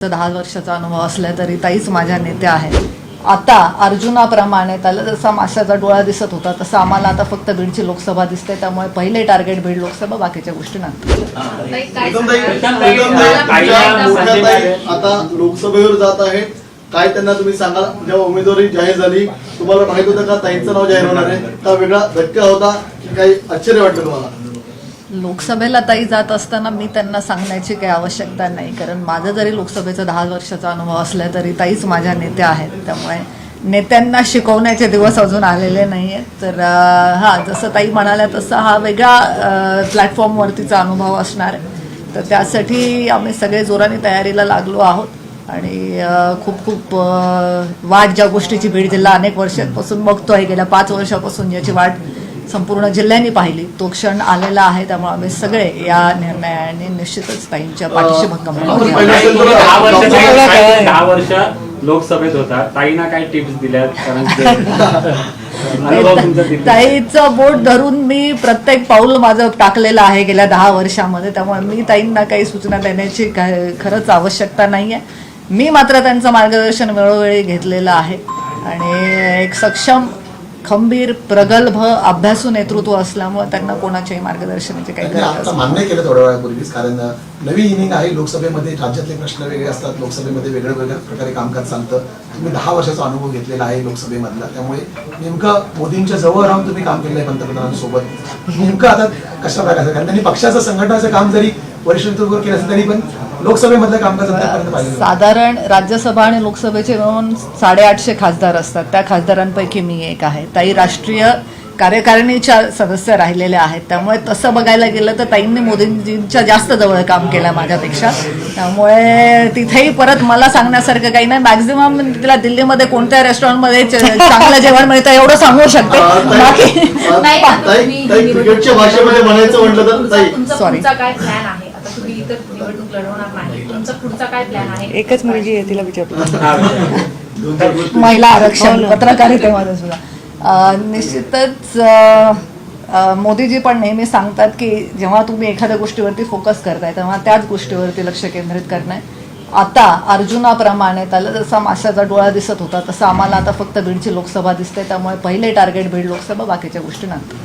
दहा वर्षाचा अनुभव असला तरी ताईच माझ्या नेत्या आहेत. आता अर्जुनाप्रमाणे त्याला जसा माशाचा डोळा दिसत होता तसं आम्हाला आता फक्त बीडची लोकसभा दिसते त्यामुळे पहिले टार्गेट बीड लोकसभा बाकीच्या गोष्टी आता लोकसभेवर जात आहेत काय त्यांना तुम्ही सांगा जेव्हा उमेदवारी जाहीर झाली तुम्हाला माहीत होतं का ताईंचं नाव जाहीर होणार आहे? का वेगळा धक्का होता? की काही आश्चर्य वाटलं तुम्हाला? लोकसभेला ताई जात असताना मी त्यांना सांगण्याची काही आवश्यकता नाही. कारण माझं जरी लोकसभेचा दहा वर्षाचा अनुभव असला तरी ताईच माझ्या नेत्या आहेत. त्यामुळे नेत्यांना शिकवण्याचे दिवस अजून आलेले नाही आहेत तर हां हा जसं ताई म्हणाल्या तसं हा वेगळा प्लॅटफॉर्मवरतीचा अनुभव असणार. आहे तर त्यासाठी आम्ही सगळे जोराने तयारीला लागलो आहोत. आणि खूप खूप वाट ज्या गोष्टीची बीड जिल्हा अनेक वर्षांपासून आहे गेल्या पाच वर्षापासून याची वाट संपूर्ण जिल्ह्यांनी पाहिली. तो क्षण आलेला आहे त्यामुळे आम्ही सगळे या निर्णयाने निश्चितच ताईंच्या पाठीशी भक्कम लोकसभेत होता. ताईना काय टिप्स दिल्या ताईचं बोट धरून मी प्रत्येक पाऊल माझं टाकलेलं आहे गेल्या दहा वर्षामध्ये. त्यामुळे मी ताईंना काही सूचना देण्याची खरंच आवश्यकता नाही आहे मी मात्र त्यांचं मार्गदर्शन वेळोवेळी घेतलेलं आहे. आणि एक सक्षम खंबीर प्रगल्भ अभ्यासू नेतृत्व असल्यामुळे त्यांना कोणाच्याही मार्गदर्शनाची काही गरज आता मान्य केलं थोड्या वेळापूर्वीच कारण नवी इनिंग आहे लोकसभेमध्ये राज्यातले प्रश्न वेगळे असतात लोकसभेमध्ये वेगळ्या वेगळ्या प्रकारे कामकाज चालतं. तुम्ही दहा वर्षाचा अनुभव घेतलेला आहे लोकसभेमधला त्यामुळे नेमकं मोदींच्या जवळ राहून तुम्ही काम केलं आहे पंतप्रधानांसोबत. नेमकं आता कशा प्रकारचं कारण त्यांनी पक्षाचं संघटनाचं काम जरी वरिष्ठ नेतृत्वावर केलं असेल तरी पण लोकसभेमधलं कामकाज आतापर्यंत. साधारण राज्यसभा आणि लोकसभेचे मिळून साडेआठशे खासदार असतात. त्या खासदारांपैकी मी एक आहे. ताई राष्ट्रीय कार्यकारिणीच्या सदस्य राहिलेल्या आहेत. त्यामुळे तसं बघायला गेलं तर ताईंनी मोदींजींच्या जास्त जवळ काम केलं माझ्यापेक्षा. त्यामुळे तिथेही परत मला सांगण्यासारखं काही नाही. मॅक्झिमम तिला दिल्लीमध्ये कोणत्या रेस्टॉरंटमध्ये चांगलं जेवण मिळतं एवढं सांगू शकते. बाकी ताई तुम्ही आहे इतर निवडणूक लढवणार नाही. तुमचा पुढचा काय प्लॅन आहे? एकच मुलगी आहे तिला विचारतो महिला आरक्षण पत्रकारितेमध्ये सुद्धा. अं, निश्चितच अं, अं, मोदीजी पण नेहमी सांगतात की जेव्हा तुम्ही एखाद्या गोष्टीवरती फोकस करताय तेव्हा त्याच गोष्टीवरती लक्ष केंद्रित करणे आता अर्जुनाप्रमाणे त्याला जसा माशाचा डोळा दिसत होता तसं आम्हाला आता फक्त बीडची लोकसभा दिसते त्यामुळे पहिले टार्गेट बीड लोकसभा बाकीच्या गोष्टी नंतर.